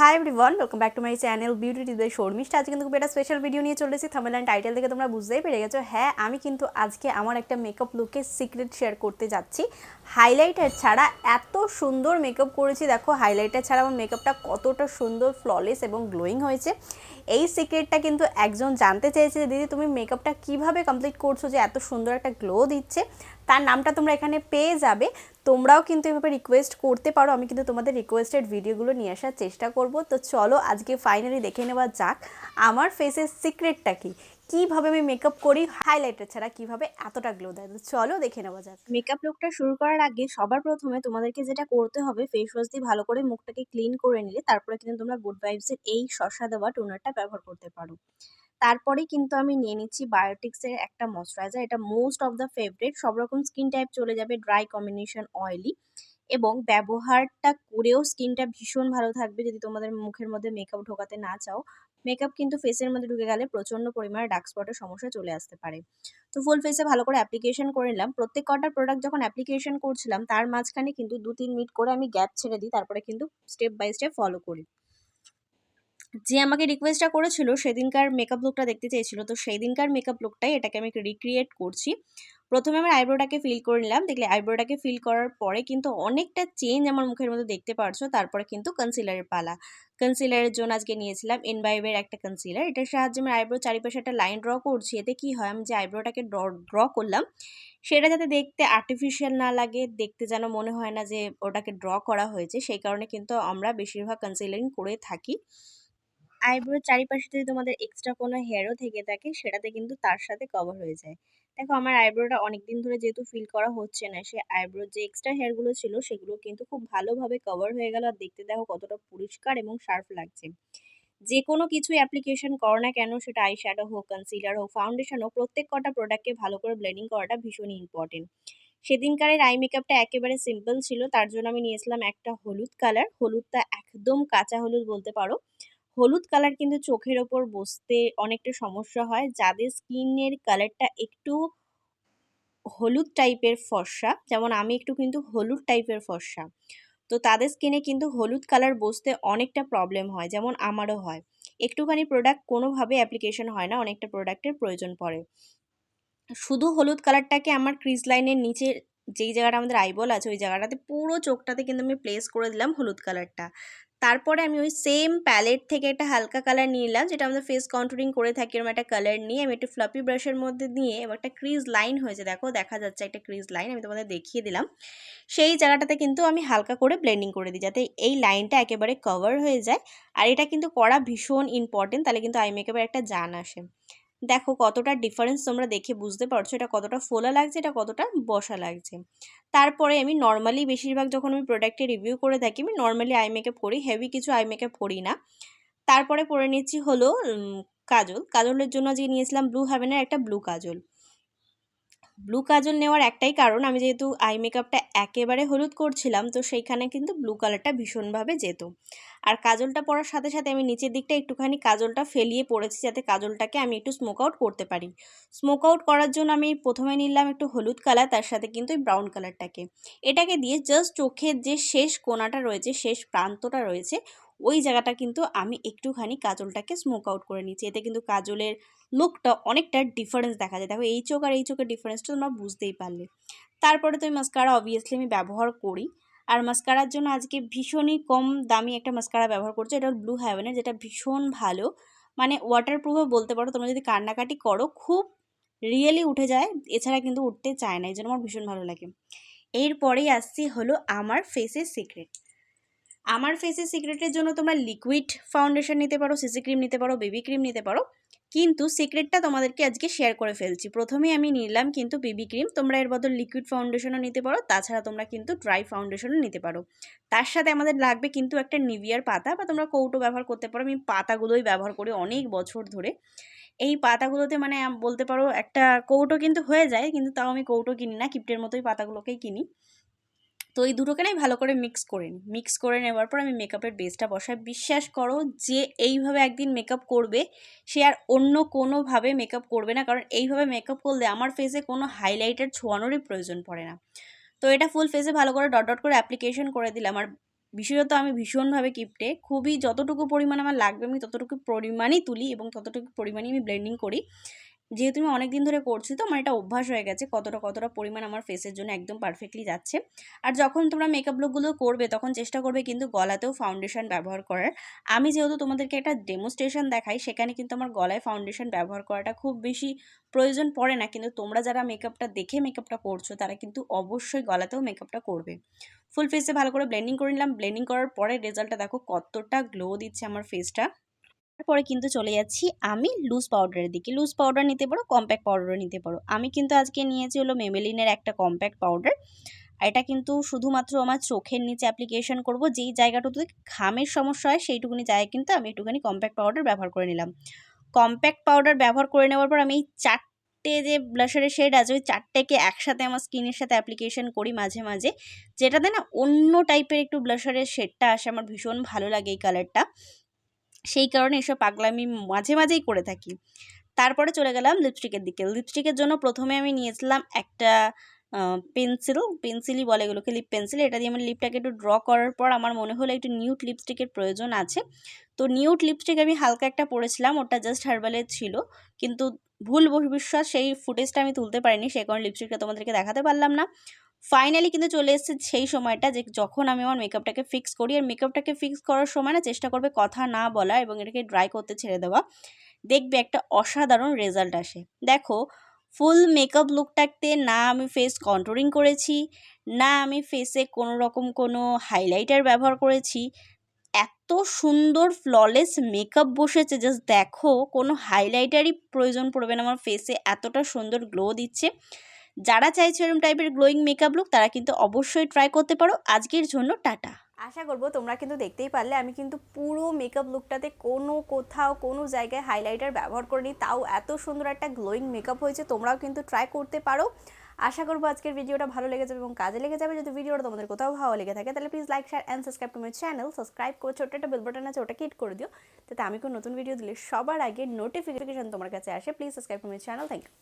Hi everyone welcome back to my channel beauty টিদের Sharmistha আজকে কিন্তু খুব একটা স্পেশাল ভিডিও নিয়ে চলেছি থামেল অ্যান্ড টাইটেল থেকে তোমরা বুঝতেই পেরে গেছো। হ্যাঁ আমি কিন্তু আজকে আমার একটা মেকআপ লুকের সিক্রেট শেয়ার করতে যাচ্ছি। হাইলাইটার ছাড়া এত সুন্দর মেকআপ করেছি, দেখো হাইলাইটার ছাড়া আমার মেকআপটা কতটা সুন্দর ফ্ললেস এবং গ্লোয়িং হয়েছে। এই সিক্রেটটা কিন্তু একজন জানতে চেয়েছে যে, দিদি, তুমি মেকআপটা কীভাবে কমপ্লিট করছ যে এত সুন্দর একটা গ্লো দিচ্ছে? তার নামটা তোমরা এখানে পেয়ে যাবে। তোমরাও কিন্তু এভাবে রিকোয়েস্ট করতে পারো। আমি কিন্তু তোমাদের রিকোয়েস্টেড ভিডিওগুলো নিয়ে আসার চেষ্টা করব। তো চলো আজকে ফাইনালি দেখে নেওয়া যাক, আমার ফেসের সিক্রেটটা কি? কীভাবে আমি মেকআপ করি হাইলাইটার ছাড়া কীভাবে এতটা গ্লো দেয়? চলো দেখে নেওয়া যাক। মেকআপ লুকটা শুরু করার আগে সবার প্রথমে তোমাদেরকে যেটা করতে হবে ফেস ওয়াশ দিয়ে ভালো করে মুখটাকে ক্লিন করে নিলে তারপরে কিন্তু তোমরা গুড ভাইবসের এই শসা দেওয়া টোনারটা ব্যবহার করতে পারো। তারপরে কিন্তু আমি নিয়ে নিচ্ছি বায়োটিক্সের একটা ময়শ্চারাইজার এটা মোস্ট অফ দ্য ফেভারিট সব রকম স্কিন টাইপ চলে যাবে ড্রাই কম্বিনেশন অয়েলি এবং ব্যবহারটা করেও স্কিনটা ভীষণ ভালো থাকবে যদি তোমাদের মুখের মধ্যে মেকআপ ঢোকাতে না চাও। মেকআপ কিন্তু ফেসের মধ্যে ঢুকে গেলে প্রচণ্ড পরিমাণে ডার্ক স্পটের সমস্যা চলে আসতে পারে। তো ফুল ফেসে ভালো করে অ্যাপ্লিকেশন করে নিলাম। প্রত্যেক কটা প্রোডাক্ট যখন অ্যাপ্লিকেশন করছিলাম, তার মাঝখানে কিন্তু দু তিন মিনিট করে আমি গ্যাপ ছেড়ে দিই, তারপরে কিন্তু স্টেপ বাই স্টেপ ফলো করি। যে আমাকে রিকোয়েস্টটা করেছিল, সেদিনকার মেকআপ লুকটা দেখতে চেয়েছিল। তো সেই দিনকার মেকআপ লুকটাই এটাকে আমি রিক্রিয়েট করছি। প্রথমে আমার আইব্রোটাকে ফিল করে নিলাম। দেখলে আইব্রোটাকে ফিল করার পরে কিন্তু অনেকটা চেঞ্জ আমার মুখের মধ্যে দেখতে পারছ। তারপরে কিন্তু কনসিলারের পালা। কনসিলারের জন্য আজকে নিয়েছিলাম এনবাইবের একটা কনসিলার এটার সাহায্যে আমি আইব্রো চারিপাশে একটা লাইন ড্র করছি। এতে কি হয়? আমি যে আইব্রোটাকে ড্র ড্র করলাম, সেটা যাতে দেখতে আর্টিফিশিয়াল না লাগে, দেখতে যেন মনে হয় না যে ওটাকে ড্র করা হয়েছে, সেই কারণে কিন্তু আমরা বেশিরভাগ কনসিলারিং করে থাকি। আইব্রোর চারিপাশে যদি তোমাদের এক্সট্রা কোনো হেয়ারও থেকে থাকে, সেটাতে কিন্তু তার সাথে কভার হয়ে যায়। দেখো আমার আইব্রোটা অনেক দিন ধরে যেহেতু ফিল করা হচ্ছে না সে আইব্রোর যে এক্সট্রা হেয়ারগুলো ছিল সেগুলো কিন্তু খুব ভালোভাবে কভার হয়ে গেল। আর দেখতে দেখো কতটা পরিষ্কার এবং শার্প লাগছে। যে কোনো কিছু অ্যাপ্লিকেশন করো না কেন, সেটা আই শ্যাডো হোক কনসিলার হোক ফাউন্ডেশন হোক, প্রত্যেক কটা প্রোডাক্টকে ভালো করে ব্লেন্ডিং করাটা ভীষণই ইম্পর্টেন্ট সেদিনকারের আই মেকআপটা একেবারে সিম্পল ছিল, তার জন্য আমি নিয়েছিলাম একটা হলুদ কালার হলুদটা একদম কাঁচা হলুদ বলতে পারো। হলুদ কালার কিন্তু চোখের ওপর বসতে অনেকটা সমস্যা হয়। যাদের স্কিনের কালারটা একটু হলুদ টাইপের ফর্সা, যেমন আমি একটু কিন্তু হলুদ টাইপের ফর্সা, তো তাদের স্কিনে কিন্তু হলুদ কালার বসতে অনেকটা প্রবলেম হয়, যেমন আমারও হয়। একটুখানি প্রোডাক্ট কোনোভাবে অ্যাপ্লিকেশন হয় না, অনেকটা প্রোডাক্টের প্রয়োজন পড়ে। শুধু হলুদ কালারটাকে আমার ক্রিজ লাইনের নিচে যেই জায়গাটা আমাদের আইবল আছে, ওই জায়গাটাতে পুরো চোখটাতে কিন্তু আমি প্লেস করে দিলাম হলুদ কালারটা তারপরে আমি ওই সেম প্যালেট থেকে একটা হালকা কালার নিয়ে নিলাম, যেটা আমাদের ফেস কন্ট্রোলিং করে থাকি এরকম একটা কালার নিয়ে আমি একটু ফ্লাপি ব্রাশের মধ্যে নিয়ে এবং একটা ক্রিজ লাইন হয়েছে, দেখো দেখা যাচ্ছে একটা ক্রিজ লাইন আমি তোমাদের দেখিয়ে দিলাম। সেই জায়গাটাতে কিন্তু আমি হালকা করে ব্লেন্ডিং করে দিই, যাতে এই লাইনটা একেবারে কভার হয়ে যায়। আর এটা কিন্তু করা ভীষণ ইম্পর্টেন্ট তাহলে কিন্তু আই মেকআপের একটা জান আসে। দেখো কতটা ডিফারেন্স তোমরা দেখে বুঝতে পারছ এটা কতটা ফোলা লাগছে, এটা কতটা বসা লাগছে। তারপরে আমি নর্মালি বেশিরভাগ যখন আমি প্রোডাক্টে রিভিউ করে থাকি, আমি নর্মালি আই মেকআপ করি হেভি কিছু আই মেকআপ করি না। তারপরে পরে নিচ্ছি হলো কাজল। কাজলের জন্য যে নিয়েছিলাম ব্লু হ্যাভেনের একটা ব্লু কাজল। ব্লু কাজল নেওয়ার একটাই কারণ, আমি যেহেতু আই মেকআপটা একেবারে হলুদ করছিলাম, তো সেইখানে কিন্তু ব্লু কালারটা ভীষণভাবে যেত। আর কাজলটা পরার সাথে সাথে আমি নিচের দিকটা একটুখানি কাজলটা ফেলিয়ে পড়েছি যাতে কাজলটাকে আমি একটু স্মোক আউট করতে পারি। স্মোক আউট করার জন্য আমি প্রথমে নিলাম একটু হলুদ কালার তার সাথে কিন্তু এই ব্রাউন কালারটাকে এটাকে দিয়ে জাস্ট চোখের যে শেষ কোনাটা রয়েছে, শেষ প্রান্তটা রয়েছে, ওই জায়গাটা কিন্তু আমি একটুখানি কাজলটাকে স্মোক আউট করে নিচ্ছি। এতে কিন্তু কাজলের লুকটা অনেকটা ডিফারেন্স দেখা যায়। দেখো, এই চোখ আর এই চোখের ডিফারেন্সটা তোমরা বুঝতেই পারলে। তারপরে তো এই মাস্কারা অবভিয়াসলি আমি ব্যবহার করি। আর মাস্কারার জন্য আজকে ভীষণই কম দামি একটা মাস্কারা ব্যবহার করছি, এটা ব্লু হ্যাভেনের যেটা ভীষণ ভালো। মানে ওয়াটারপ্রুফও বলতে পারো, তোমরা যদি কান্নাকাটি করো, খুব রিয়েলি উঠে যায়, এছাড়া কিন্তু উঠতে চায় না, এই জন্য আমার ভীষণ ভালো লাগে। এরপরেই আসছি হলো আমার ফেসের সিক্রেট আমার ফেসের সিক্রেটের জন্য তোমরা লিকুইড ফাউন্ডেশন নিতে পারো সিসি ক্রিম নিতে পারো বেবি ক্রিম নিতে পারো। কিন্তু সিক্রেটটা তোমাদেরকে আজকে শেয়ার করে ফেলছি। প্রথমেই আমি নিলাম কিন্তু বেবি ক্রিম তোমরা এর বদল লিকুইড ফাউন্ডেশনও নিতে পারো, তাছাড়া তোমরা কিন্তু ড্রাই ফাউন্ডেশনও নিতে পারো। তার সাথে আমাদের লাগবে কিন্তু একটা নিভিয়ার পাতা, বা তোমরা কৌটো ব্যবহার করতে পারো, আমি পাতাগুলোই ব্যবহার করি অনেক বছর ধরে। এই পাতাগুলোতে মানে বলতে পারো একটা কৌটো কিন্তু হয়ে যায়, কিন্তু তাও আমি কৌটো কিনি না, কিপ্টের মতোই পাতাগুলোকেই কিনি। তো এই দুটোকে ভালো করে মিক্স করে নিই। মিক্স করে নেওয়ার পর আমি মেকআপের বেসটা বসাই। বিশ্বাস করো যে এইভাবে একদিন মেকআপ করবে, সে আর অন্য কোনোভাবে মেকআপ করবে না। কারণ এইভাবে মেকআপ করলে আমার ফেসে কোনো হাইলাইটার ছোঁয়ানোরই প্রয়োজন পড়ে না। তো এটা ফুল ফেসে ভালো করে ডট ডট করে অ্যাপ্লিকেশন করে দিলাম। আর বিশেষত আমি ভীষণভাবে কিপটে খুবই যতটুকু পরিমাণ আমার লাগবে আমি ততটুকু পরিমাণই তুলি এবং ততটুকু পরিমাণই আমি ব্লেন্ডিং করি। যেহেতু আমি অনেক দিন ধরে করছি তো আমার এটা অভ্যাস হয়ে গেছে কতটা কতটা পরিমাণ আমার ফেসের জন্য একদম পারফেক্টলি যাচ্ছে। আর যখন তোমরা মেকআপ লুকগুলো করবে, তখন চেষ্টা করবে কিন্তু গলাতেও ফাউন্ডেশন ব্যবহার করার। আমি যেহেতু তোমাদেরকে একটা ডেমোস্ট্রেশন দেখাই, সেখানে কিন্তু আমার গলায় ফাউন্ডেশন ব্যবহার করাটা খুব বেশি প্রয়োজন পড়ে না। কিন্তু তোমরা যারা মেকআপটা দেখে মেকআপটা করছ, তারা কিন্তু অবশ্যই গলাতেও মেকআপটা করবে। ফুল ফেসে ভালো করে ব্লেন্ডিং করে নিলাম। ব্লেন্ডিং করার পরে রেজাল্টটা দেখো কতটা গ্লো দিচ্ছে আমার ফেসটা তারপরে কিন্তু চলে যাচ্ছি আমি লুজ পাউডারের দিকে। লুজ পাউডার নিতে পারো কম্প্যাক্ট পাউডারও নিতে পারো। আমি কিন্তু আজকে নিয়েছি হলো মেমেলিনের একটা কম্প্যাক্ট পাউডার এটা কিন্তু শুধুমাত্র আমার চোখের নিচে অ্যাপ্লিকেশন করব, যেই জায়গাটুকুতে ঘামের সমস্যা হয় সেইটুকুনি জায়গায় কিন্তু আমি একটুখানি কম্প্যাক্ট পাউডার ব্যবহার করে নিলাম। কম্প্যাক্ট পাউডার ব্যবহার করে নেওয়ার পর আমি এই চারটে যে ব্লাশারের শেড আছে, ওই চারটেকে একসাথে আমার স্কিনের সাথে অ্যাপ্লিকেশন করি মাঝে মাঝে। যেটাতে না অন্য টাইপের একটু ব্লাশারের শেডটা আসে, আমার ভীষণ ভালো লাগে এই কালারটা সেই কারণে এসব পাগলামি মাঝে মাঝেই করে থাকি। তারপরে চলে গেলাম লিপস্টিকের দিকে। লিপস্টিকের জন্য প্রথমে আমি নিয়েছিলাম একটা পেন্সিল পেন্সিলই বলে এগুলোকে লিপ পেন্সিল এটা দিয়ে আমি লিপটাকে একটু ড্র করার পর আমার মনে হলো একটু নিউট লিপস্টিকের প্রয়োজন আছে। তো নিউট লিপস্টিক আমি হালকা একটা পরেছিলাম, ওটা জাস্ট হার্বালের ছিল। কিন্তু ভুল বিশ্বাস সেই ফুটেজটা আমি তুলতে পারিনি সেই কারণে লিপস্টিকটা তোমাদেরকে দেখাতে পারলাম না। ফাইনালি কিন্তু চলে এসেছে সেই সময়টা যে যখন আমি আমার মেকআপটাকে ফিক্স করি আর মেকআপটাকে ফিক্স করার সময় না চেষ্টা করবে কথা না বলা এবং এটাকে ড্রাই করতে ছেড়ে দেওয়া। দেখবে একটা অসাধারণ রেজাল্ট আসে। দেখো ফুল মেকআপ লুকটাতে না আমি ফেস কন্ট্রোলিং করেছি, না আমি ফেসে কোনো রকম কোনো হাইলাইটার ব্যবহার করেছি। এত সুন্দর ফ্ললেস মেকআপ বসেছে জাস্ট দেখো, কোনো হাইলাইটারই প্রয়োজন পড়বে না। আমার ফেসে এতটা সুন্দর গ্লো দিচ্ছে। যারা চাইছে এরকম টাইপের গ্লোয়িং মেকআপ লুক তারা কিন্তু অবশ্যই ট্রাই করতে পারো। আজকের জন্য টাটা। আশা করব তোমরা কিন্তু দেখতেই পারলে, আমি কিন্তু পুরো মেকআপ লুকটাতে কোনো কোথাও, কোনো জায়গায় হাইলাইটার ব্যবহার করিনি। তাও এত সুন্দর একটা গ্লোয়িং মেকআপ হয়েছে, তোমরাও কিন্তু ট্রাই করতে পারো। আশা করব আজকের ভিডিওটা ভালো লেগে যাবে এবং কাজে লেগে যাবে। যদি ভিডিওটা তোমাদের কোথাও ভালো লেগে থাকে, তাহলে please like share and subscribe to my channel subscribe করে ছোট্ট একটা বেল বাটন আছে, ওটা হিট করে দিও। যাতে আমি কোনো নতুন ভিডিও দিলে সবার আগে নোটিফিকেশন তোমার কাছে আসে। Please subscribe to my channel thank you